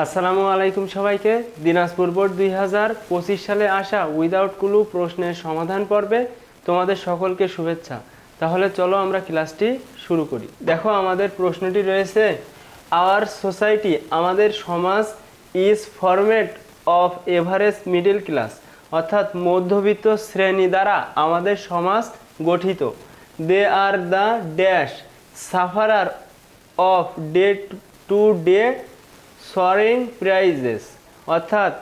আসসালামু আলাইকুম সবাইকে। দিনাজপুর বোর্ড দুই হাজার পঁচিশ সালে আসা উইদাউট কুলু প্রশ্নের সমাধান পর্বে তোমাদের সকলকে শুভেচ্ছা। তাহলে চলো আমরা ক্লাসটি শুরু করি। দেখো, আমাদের প্রশ্নটি রয়েছে আওয়ার সোসাইটি আমাদের সমাজ is formed of average middle class অর্থাৎ মধ্যবিত্ত শ্রেণি দ্বারা আমাদের সমাজ গঠিত। They are the dash sufferer of day to day soaring prices অর্থাৎ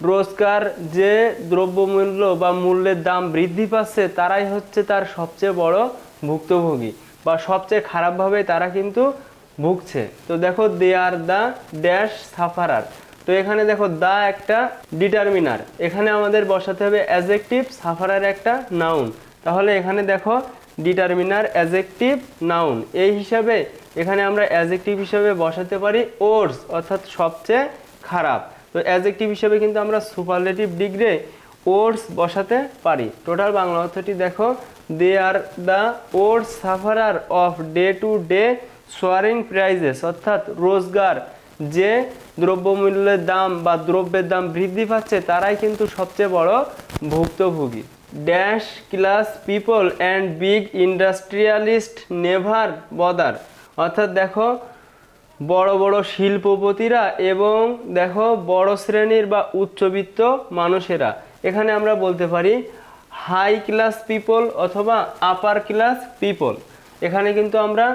রোজকার যে দ্রব্যমূল্য বা মূল্যের দাম বৃদ্ধি পাচ্ছে, তারাই হচ্ছে তার সবচেয়ে বড় ভুক্তভোগী বা সবচেয়ে খারাপভাবে তারা কিন্তু ভুগছে। তো দেখো they are the dash sufferer তো এখানে দেখো দা একটা ডিটারমিনার এখানে আমাদের বসাতে হবে অ্যাজেক্টিভ সাফারার একটা নাউন তাহলে এখানে দেখো ডিটারমিনার অ্যাজেক্টিভ নাউন এই হিসাবে এখানে আমরা অ্যাজেক্টিভ হিসাবে বসাতে পারি ওর্স অর্থাৎ সবচেয়ে খারাপ। তো অ্যাজেক্টিভ হিসাবে কিন্তু আমরা সুপারলেটিভ ডিগ্রে ওর্স বসাতে পারি। টোটাল বাংলা অর্থটি দেখো they are the worst sufferer of day to day soaring prices অর্থাৎ রোজগার। যে দ্রব্যমূল্যের দাম বা দ্রব্যের দাম বৃদ্ধি পাচ্ছে, তারাই কিন্তু সবচেয়ে বড় ভুক্তভোগী। Dash class people and big industrialist never bother. অর্থাৎ দেখো, বড় বড় শিল্পপতিরা এবং দেখো, বড় শ্রেণির বা উচ্চবিত্ত মানুষেরা। এখানে আমরা বলতে পারি হাই ক্লাস পিপল অথবা আপার ক্লাস পিপল। এখানে কিন্তু আমরা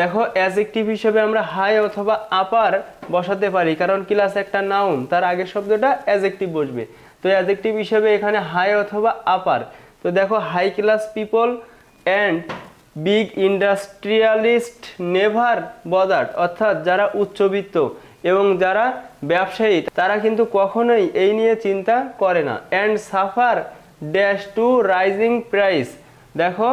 দেখো অ্যাজেক্টিভ হিসেবে আমরা হাই অথবা আপার বসাতে পারি, কারণ ক্লাস একটা নাউন তার আগের শব্দটা অ্যাজেক্টিভ বসবে। তো অ্যাজেক্টিভ হিসেবে এখানে হাই অথবা আপার তো দেখো high class people and big industrialist never bothered অর্থাৎ যারা উচ্চবিত্ত এবং যারা ব্যবসায়ী, তারা কিন্তু কখনোই এই নিয়ে চিন্তা করে না। And suffer dash to rising price দেখো,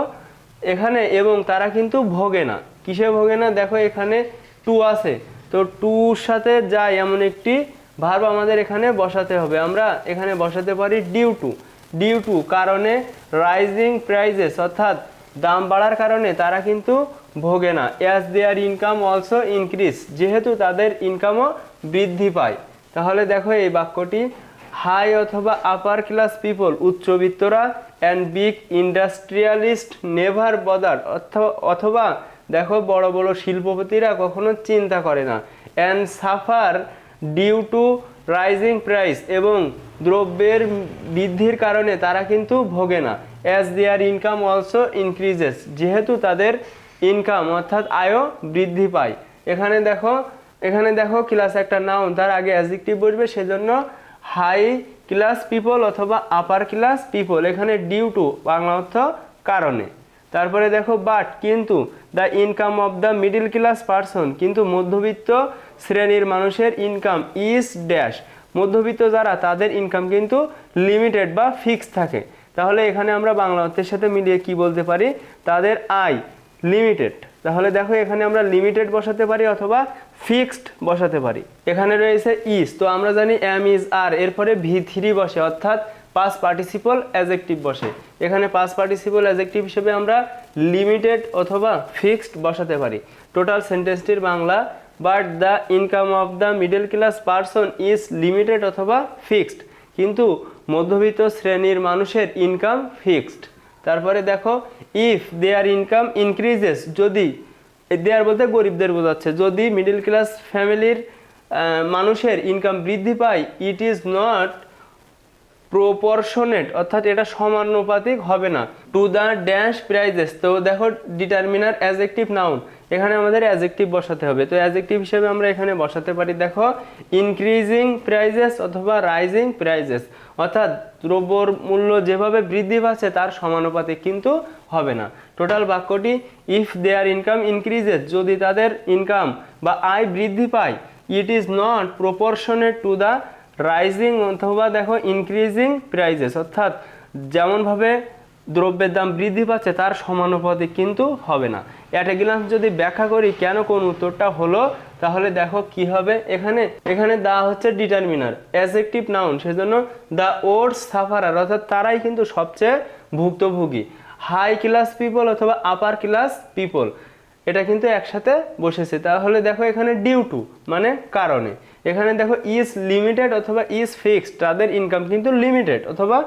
এখানে এবং তারা কিন্তু ভোগে না। কিসে ভোগে না? দেখো, এখানে টু আছে। তো টুর সাথে যায় এমন একটি ভার্ব আমাদের এখানে বসাতে হবে। আমরা এখানে বসাতে পারি ডিউ টু ডিউ টু কারণে রাইজিং প্রাইজেস অর্থাৎ দাম বাড়ার কারণে তারা কিন্তু ভোগে না। As their income also increase যেহেতু তাদের ইনকামও বৃদ্ধি পায়। তাহলে দেখো এই বাক্যটি হাই অথবা upper class people উচ্চবিত্তরা and big industrialist never bother অথবা দেখো বড় বড় শিল্পপতিরা কখনো চিন্তা করে না। And suffer due to rising price এবং দ্রব্যের বৃদ্ধির কারণে তারা কিন্তু ভোগে না। As their income also increases যেহেতু তাদের ইনকাম অর্থাৎ আয়ও বৃদ্ধি পায়। এখানে দেখো এখানে দেখো ক্লাস একটা নাউন তার আগে অ্যাজেক্টিভ বসবে, সেজন্য হাই ক্লাস পিপল অথবা আপার ক্লাস পিপল এখানে ডিউ টু বাংলা অর্থ কারণে। তারপরে দেখো বাট কিন্তু the income of the middle class person কিন্তু মধ্যবিত্ত শ্রেণির মানুষের ইনকাম ইজ ড্যাশ মধ্যবিত্ত যারা, তাদের ইনকাম কিন্তু লিমিটেড বা ফিক্স থাকে। তাহলে এখানে আমরা বাংলা অর্থের সাথে মিলিয়ে কি বলতে পারি? তাদের আয় লিমিটেড তাহলে দেখো এখানে আমরা লিমিটেড বসাতে পারি অথবা ফিক্সড বসাতে পারি। এখানে রয়েছে ইজ তো আমরা জানি এম ইজ আর এরপরে ভি থ্রি বসে, অর্থাৎ পাস পার্টিসিপল অ্যাজেক্টিভ বসে। এখানে পাস পার্টিসিপল অ্যাজেক্টিভ হিসেবে আমরা লিমিটেড অথবা ফিক্সড বসাতে পারি। Total সেন্টেন্সটির Bangla but the income of the middle class person is limited অথবা ফিক্সড কিন্তু মধ্যবিত্ত শ্রেণির মানুষের ইনকাম ফিক্সড তারপরে দেখো ইফ দেয়ার ইনকাম ইনক্রিজেস যদি দেয়ার বলতে গরিবদের বোঝাচ্ছে, যদি মিডল ক্লাস ফ্যামিলির মানুষের ইনকাম বৃদ্ধি পায় ইট ইজ নট প্রপরশনেট অর্থাৎ এটা সমানুপাতিক হবে না। টু দ্য ড্যাশ প্রাইজেস তো দেখো ডিটারমিনার অ্যাজেক্টিভ নাউন এখানে আমাদের অ্যাজেক্টিভ বসাতে হবে। তো অ্যাজেক্টিভ হিসেবে আমরা এখানে বসাতে পারি, দেখো ইনক্রিজিং প্রাইজেস অথবা রাইজিং প্রাইজেস অর্থাৎ দ্রব্যর মূল্য যেভাবে বৃদ্ধি পাচ্ছে তার সমানুপাতিক কিন্তু হবে না। টোটাল বাক্যটি ইফ দেয়ার ইনকাম ইনক্রিজেস যদি তাদের ইনকাম বা আয় বৃদ্ধি পায় it is not proportionate to the rising অথবা দেখো ইনক্রিজিং প্রাইজেস অর্থাৎ যেমনভাবে দ্রব্যের দাম বৃদ্ধি পাচ্ছে, তার সমানুপাতিক কিন্তু হবে না। অ্যাট এ যদি ব্যাখ্যা করি কেন কোন উত্তরটা হলো, তাহলে দেখো কি হবে এখানে। এখানে দা হচ্ছে ডিটারমিনার অ্যাজেক্টিভ নাউন সেজন্য দ্য ওর্স সাফারার অর্থাৎ তারাই কিন্তু সবচেয়ে ভুক্তভোগী। হাই ক্লাস পিপল অথবা আপার ক্লাস পিপল এটা কিন্তু একসাথে বসেছে। তাহলে দেখো এখানে ডিউ টু মানে কারণে। এখানে দেখো ইজ লিমিটেড অথবা ইজ ফিক্সড তাদের ইনকাম কিন্তু লিমিটেড অথবা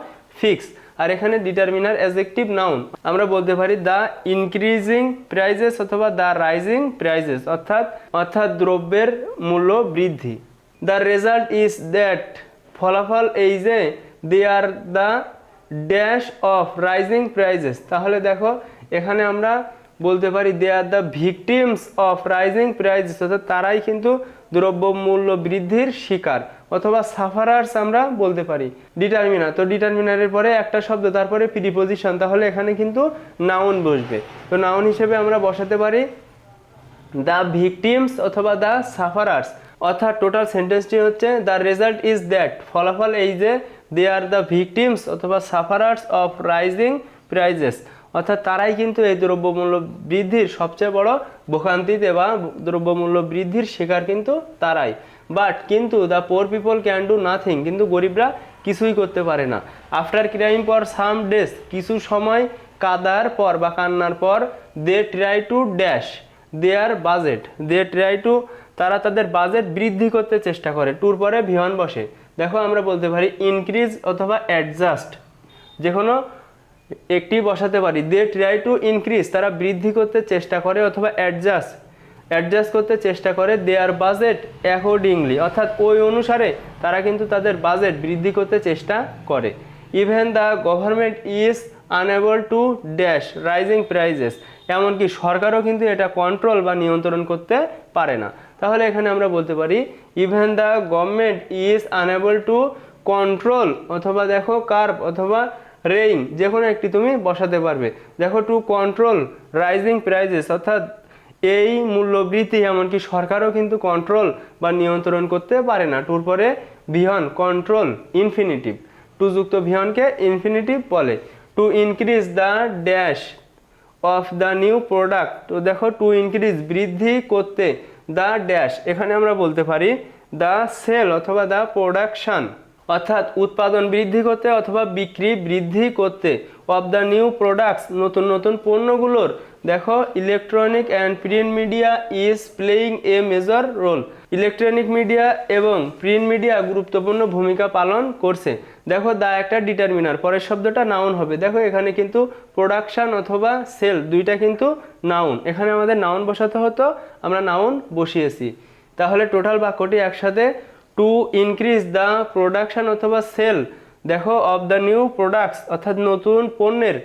ফিক্সড আর এখানে ডিটারমিনার অ্যাজেক্টিভ নাউন আমরা বলতে পারি দ্য ইনক্রিজিং প্রাইজেস অথবা দ্য রাইজিং প্রাইজেস অর্থাৎ অর্থাৎ দ্রব্যের মূল্য বৃদ্ধি। দ্য রেজাল্ট ইজ দ্যাট ফলাফল এই যে they are the dash of rising prices তাহলে দেখো, এখানে আমরা বলতে পারি they are the victims of rising prices অর্থাৎ তারাই কিন্তু দ্রব্য মূল্য বৃদ্ধির শিকার, অথবা সাফারার্স আমরা বলতে পারি। ডিটারমিনার তো ডিটারমিনারের পরে একটা শব্দ, তারপরে প্রিপোজিশন তাহলে এখানে কিন্তু নাউন বসবে। তো নাউন হিসেবে আমরা বসাতে পারি দ্য ভিকটিমস অথবা দ্য সাফারার্স অর্থাৎ টোটাল সেন্টেন্সটি হচ্ছে দ্য রেজাল্ট ইজ দ্যাট ফলাফল এই যে দে আর দ্য ভিকটিমস অথবা সাফারার্স অফ রাইজিং প্রাইজেস অর্থাৎ তারাই কিন্তু এই দ্রব্যমূল্য বৃদ্ধির সবচেয়ে বড় ভোগান্তিতে বা দ্রব্যমূল্য বৃদ্ধির শিকার কিন্তু তারাই। বাট কিন্তু the poor people can do nothing কিন্তু গরিবরা কিছুই করতে পারে না। আফটার ক্রাইম পর সাম ডেজ কিছু সময় কাদার পর বা কান্নার পর they try to dash their budget they try to তারা তাদের বাজেট বৃদ্ধি করতে চেষ্টা করে। ট্যুর পরে ভিয়ন বসে। দেখো আমরা বলতে পারি ইনক্রিজ অথবা অ্যাডজাস্ট যে কোনো একটি বসাতে পারি। দে ট্রাই টু ইনক্রিজ তারা বৃদ্ধি করতে চেষ্টা করে অথবা অ্যাডজাস্ট অ্যাডজাস্ট করতে চেষ্টা করে দেয়ার বাজেট অ্যাকর্ডিংলি অর্থাৎ ওই অনুসারে তারা কিন্তু তাদের বাজেট বৃদ্ধি করতে চেষ্টা করে। Even the government is unable to dash rising prices এমনকি সরকারও কিন্তু এটা কন্ট্রোল বা নিয়ন্ত্রণ করতে পারে না। তাহলে এখানে আমরা বলতে পারি even the government is unable to control অথবা দেখো কার্ভ অথবা রেইং যে কোনো একটি তুমি বসাতে পারবে। দেখো টু কন্ট্রোল রাইজিং প্রাইজেস অর্থাৎ এই মূল্যবৃদ্ধি, এমনকি সরকারও কিন্তু কন্ট্রোল বা নিয়ন্ত্রণ করতে পারে না। টুর পরে ভিহন কন্ট্রোল ইনফিনিটিভ টু যুক্ত ভিহনকে ইনফিনিটিভ বলে। To increase the dash of the new product তো দেখো টু ইনক্রিজ বৃদ্ধি করতে দ্য ড্যাশ এখানে আমরা বলতে পারি দ্য সেল অথবা দ্য প্রোডাকশন অর্থাৎ উৎপাদন বৃদ্ধি করতে অথবা বিক্রি বৃদ্ধি করতে অফ দ্য নিউ প্রোডাক্টস নতুন নতুন পণ্যগুলোর, দেখো electronic and print media is playing a major role electronic media এবং প্রিন্ট মিডিয়া গুরুত্বপূর্ণ ভূমিকা পালন করছে। দেখো দা একটা ডিটারমিনার পরের শব্দটা নাউন হবে। দেখো, এখানে কিন্তু প্রোডাকশন অথবা সেল দুইটা কিন্তু নাউন এখানে আমাদের নাউন বসাতে হতো, আমরা নাউন বসিয়েছি। তাহলে টোটাল বাক্যটি একসাথে টু ইনক্রিজ দ্য প্রোডাকশন অথবা সেল দেখো অফ দ্য নিউ প্রোডাক্টস অর্থাৎ নতুন পণ্যের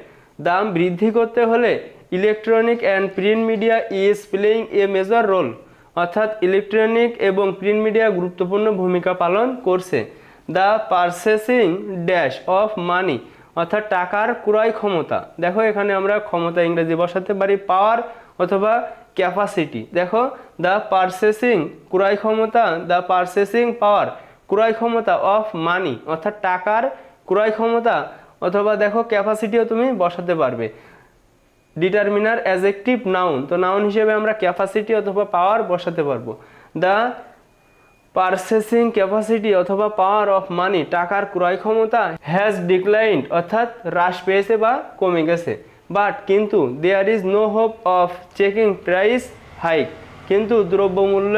দাম বৃদ্ধি করতে হলে electronic and print media is playing a major role অর্থাৎ ইলেকট্রনিক এবং প্রিন্ট মিডিয়া গুরুত্বপূর্ণ ভূমিকা পালন করছে। The purchasing dash of money অর্থাৎ টাকার ক্রয় ক্ষমতা। দেখো, এখানে আমরা ক্ষমতা ইংরেজি বসাতে পারি পাওয়ার অথবা ক্যাপাসিটি দেখো দ্য পারচেসিং ক্রয় ক্ষমতা দ্য পারচেসিং পাওয়ার ক্রয় ক্ষমতা অফ মানি অর্থাৎ টাকার ক্রয় ক্ষমতা, অথবা দেখো ক্যাপাসিটিও তুমি বসাতে পারবে। ডিটারমিনার অ্যাজেক্টিভ নাউন তো নাউন হিসেবে আমরা ক্যাপাসিটি অথবা পাওয়ার বসাতে পারব। দ্য পারচেসিং ক্যাপাসিটি অথবা পাওয়ার অফ মানি টাকার ক্রয় ক্ষমতা হ্যাজ ডিক্লাইন্ড অর্থাৎ হ্রাস পেয়েছে বা কমে গেছে। বাট কিন্তু there is no hope of checking price hike কিন্তু দ্রব্যমূল্য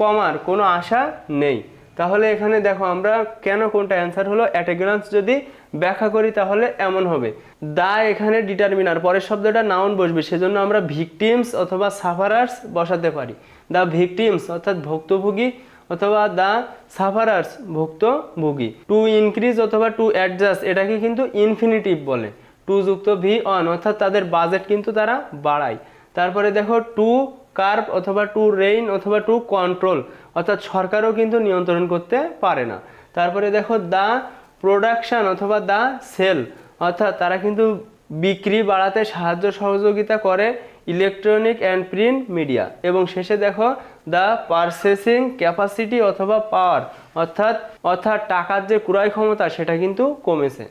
কমার কোনো আশা নেই। তাহলে এখানে দেখো আমরা কেন কোনটা অ্যান্সার হলো? অ্যাট যদি ব্যাখ্যা করি তাহলে এমন হবে। দা এখানে ডিটারমিনার পরের শব্দটা নাউন বসবে, সেজন্য আমরা ভিকটিমস অথবা সাফারার্স বসাতে পারি। দ্য ভিকটিমস অর্থাৎ ভুক্তভোগী অথবা দ্য সাফারার্স ভুক্তভোগী। টু ইনক্রিজ অথবা টু অ্যাডজাস্ট এটাকে কিন্তু ইনফিনিটিভ বলে। টু যুক্ত ভি অন অর্থাৎ তাদের বাজেট কিন্তু তারা বাড়ায়। তারপরে দেখো টু কার্ভ অথবা টু রেইন অথবা টু কন্ট্রোল অর্থাৎ সরকারও কিন্তু নিয়ন্ত্রণ করতে পারে না। তারপরে দেখো দ্য প্রোডাকশন অথবা দ্য সেল অর্থাৎ তারা কিন্তু বিক্রি বাড়াতে সাহায্য সহযোগিতা করে ইলেকট্রনিক অ্যান্ড প্রিন্ট মিডিয়া এবং শেষে দেখো দ্য পারচেসিং ক্যাপাসিটি অথবা পাওয়ার অর্থাৎ অর্থাৎ টাকার যে ক্রয় ক্ষমতা, সেটা কিন্তু কমেছে।